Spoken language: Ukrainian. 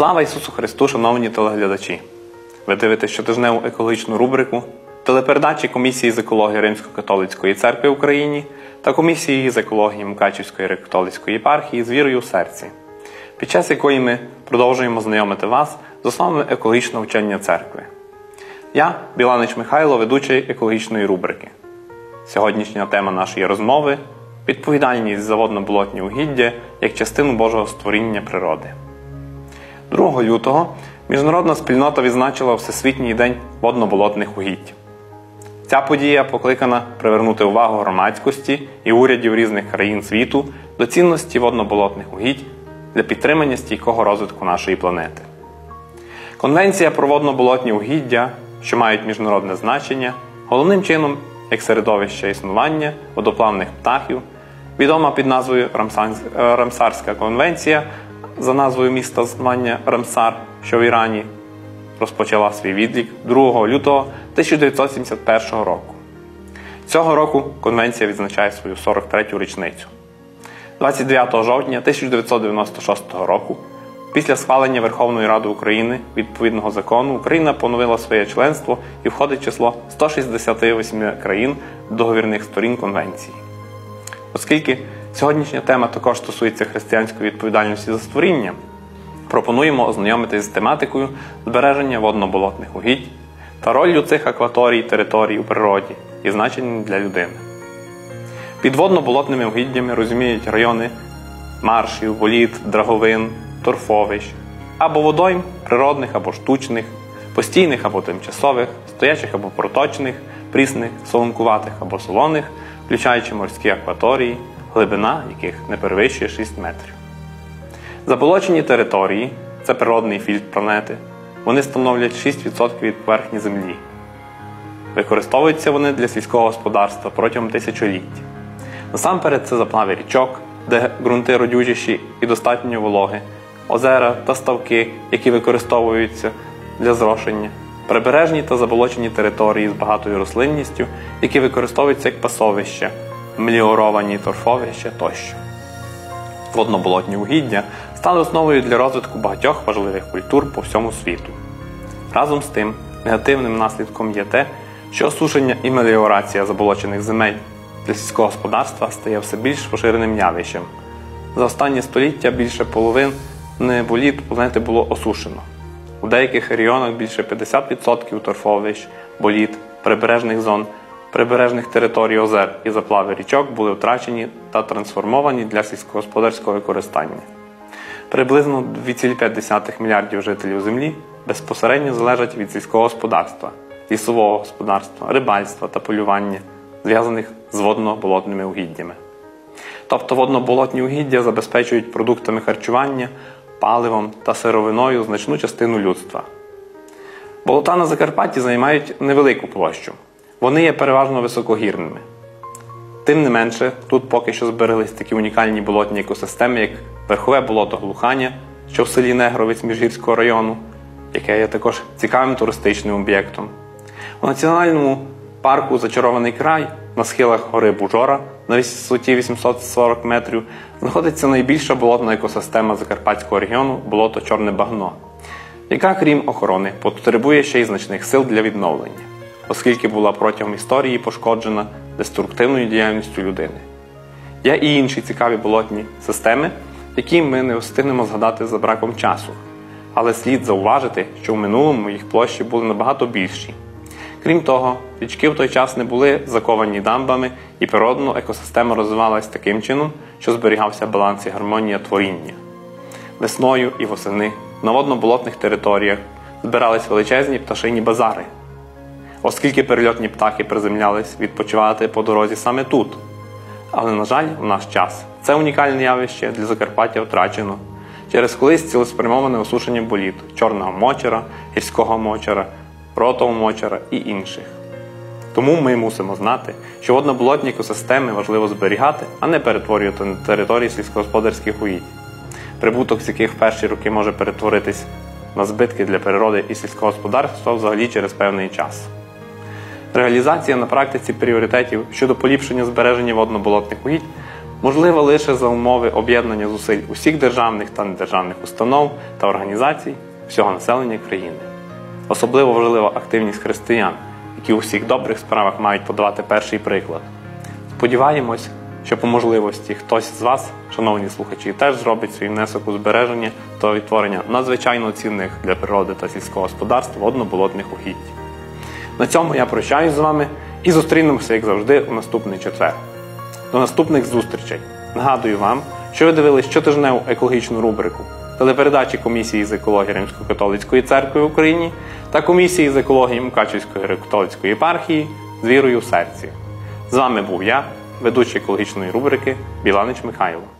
Слава Ісусу Христу, шановні телеглядачі! Ви дивитесь щотижневу екологічну рубрику телепередачі Комісії з екології Римсько-католицької церкви в Україні та комісії з екології Мукачівської католицької єпархії з вірою в серці, під час якої ми продовжуємо знайомити вас з основами екологічного вчення церкви. Я, Біланич Михайло, ведучий екологічної рубрики. Сьогоднішня тема нашої розмови відповідальність за водно-болотні угіддя як частину Божого створіння природи. 2 лютого міжнародна спільнота відзначила Всесвітній день водно-болотних угідь. Ця подія покликана привернути увагу громадськості і урядів різних країн світу до цінності водно-болотних угідь для підтримання стійкого розвитку нашої планети. Конвенція про водно-болотні угіддя, що мають міжнародне значення, головним чином як середовище існування водоплавних птахів, відома під назвою Рамсарська конвенція за назвою міста звання Рамсар, що в Ірані розпочала свій відлік 2 лютого 1971 року. Цього року конвенція відзначає свою 43-ю річницю. 29 жовтня 1996 року, після схвалення Верховної Ради України відповідного закону, Україна поновила своє членство і входить в число 168 країн договірних сторін конвенції. Оскільки сьогоднішня тема також стосується християнської відповідальності за створіння, пропонуємо ознайомитись з тематикою збереження водно-болотних угідь та ролью цих акваторій територій у природі і значенням для людини. Під водно-болотними угіддями розуміють райони маршів, боліт, драговин, торфовищ або водойм природних або штучних, постійних або тимчасових, стоячих або проточних, прісних, солонкуватих або солоних, включаючи морські акваторії, глибина яких не перевищує 6 метрів. Заболочені території це природний фільтр планети. Вони становлять 6% від поверхні Землі. Використовуються вони для сільського господарства протягом тисячоліть. Насамперед, це заплави річок, де ґрунти родючіші і достатньо вологи, озера та ставки, які використовуються для зрошення, прибережні та заболочені території з багатою рослинністю, які використовуються як пасовища, меліоровані торфовища тощо. Водно-болотні угіддя стали основою для розвитку багатьох важливих культур по всьому світу. Разом з тим, негативним наслідком є те, що осушення і меліорація заболочених земель для сільського господарства стає все більш поширеним явищем. За останні століття більше половини боліт планети було осушено. У деяких регіонах більше 50% торфовищ, боліт, прибережних зон, прибережних територій озер і заплави річок були втрачені та трансформовані для сільськогосподарського використання. Приблизно 2,5 мільярдів жителів Землі безпосередньо залежать від сільського господарства, лісового господарства, рибальства та полювання, зв'язаних з водно-болотними угіддями. Тобто водно-болотні угіддя забезпечують продуктами харчування, паливом та сировиною значну частину людства. Болота на Закарпатті займають невелику площу. Вони є переважно високогірними. Тим не менше, тут поки що збереглись такі унікальні болотні екосистеми, як верхове болото Глухання, що в селі Негровець Міжгірського району, яке є також цікавим туристичним об'єктом. У національному парку Зачарований край на схилах гори Бужора на висоті 840 метрів знаходиться найбільша болотна екосистема Закарпатського регіону болото Чорне Багно, яка, крім охорони, потребує ще й значних сил для відновлення, оскільки була протягом історії пошкоджена деструктивною діяльністю людини. Є і інші цікаві болотні системи, які ми не встигнемо згадати за браком часу. Але слід зауважити, що в минулому їх площі були набагато більші. Крім того, річки в той час не були заковані дамбами, і природно екосистема розвивалась таким чином, що зберігався баланс і гармонія творіння. Весною і восени на водно-болотних територіях збирались величезні пташині базари, оскільки перельотні птахи приземлялись відпочивати по дорозі саме тут. Але, на жаль, в наш час це унікальне явище для Закарпаття втрачено через колись цілеспрямоване осушення боліт чорного мочера, гірського мочера, ротового мочера і інших. Тому ми мусимо знати, що водноболотні екосистеми важливо зберігати, а не перетворювати на території сільськогосподарських угідь, прибуток з яких в перші роки може перетворитись на збитки для природи і сільського господарства взагалі через певний час. Реалізація на практиці пріоритетів щодо поліпшення збереження водно-болотних угідь можливо лише за умови об'єднання зусиль усіх державних та недержавних установ та організацій всього населення країни. Особливо важлива активність християн, які у всіх добрих справах мають подавати перший приклад. Сподіваємось, що по можливості хтось з вас, шановні слухачі, теж зробить свій внесок у збереження та відтворення надзвичайно цінних для природи та сільського господарства водно-болотних угідь. На цьому я прощаюсь з вами і зустрінемося, як завжди, у наступний четвер. До наступних зустрічей. Нагадую вам, що ви дивились щотижневу екологічну рубрику телепередачі Комісії з екології Римсько-католицької церкви в Україні та Комісії з екології Мукачівської греко-католицької єпархії з вірою в серці. З вами був я, ведучий екологічної рубрики Біланич Михайло.